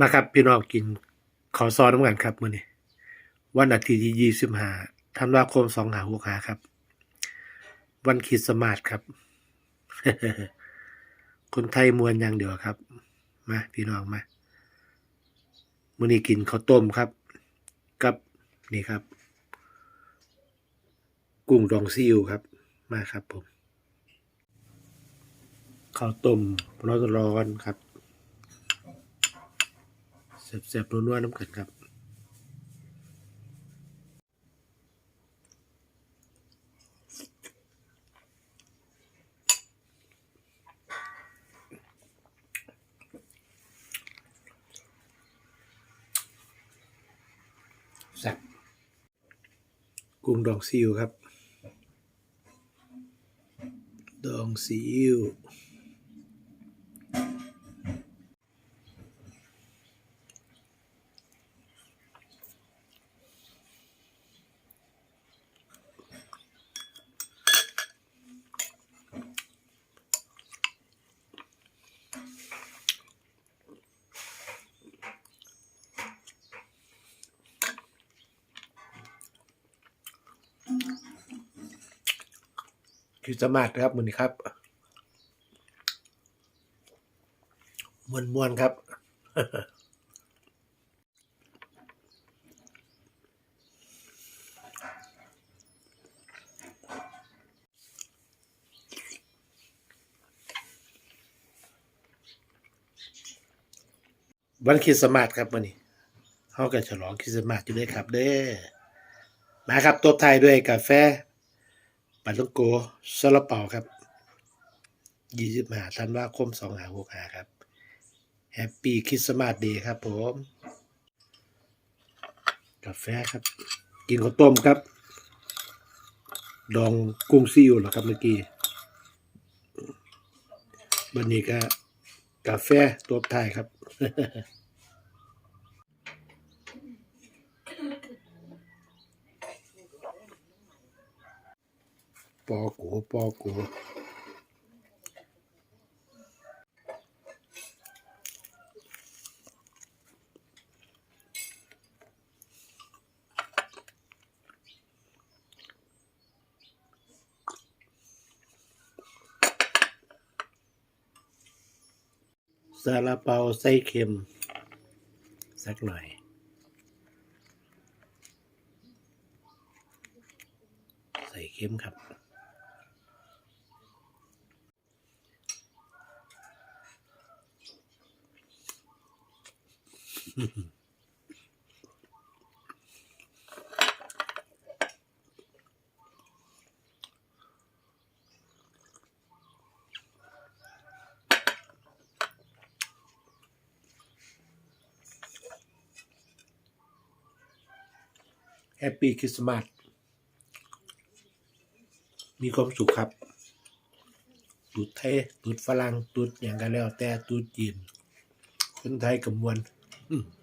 มาครับพี่น้องกินขอซอนน้ำกันครับมื้อนี้วันอาทิตย์ที่ยี่สิบห้าธันวาคมสองหาหกหาครับ วันคริสต์มาสครับ คนไทยมวนอย่างเดียวครับ มาพี่น้องมามื้อนี้กินข้าวต้มครับ กับนี่ครับ กุ้งดองซีอิ๊วครับ มาครับผมข้าวต้มร้อนๆครับ แซ่บๆนัวๆน้ำกันครับแซ่บกุ้งดองซีอิ๊วครับ ดองซีอิ๊ว คริสต์มาสครับมือนี้ครับมวนมวนๆครับ วันคริสต์มาสครับวันนี้เขาก็ฉลองคริสต์มาสอยู่ด้วยครับเด้อมาครับตัวไทยด้วยกาแฟ ปันลูกโกซาลาเปาครับยี่สิบห้าธันวาคมสองหาหกหาครับแฮปปี้คริสต์มาสดย์ครับผม กาแฟครับ กินข้าวต้มครับ ดองกุ้งซีอิ๊วเหรอครับเมื่อกี้บันนี้ก็กาแฟตัวไทยครับ ปอกูปอกูซาลาเปาไส้เค็ม สักหน่อย ใส่เค็มครับ แฮปปี้คริสต์มาส มีความสุขครับ ตุดไทยตุดฝรั่งตุดอย่างกันแล้วแต่ตุดจีน คนไทยกับมวล อืม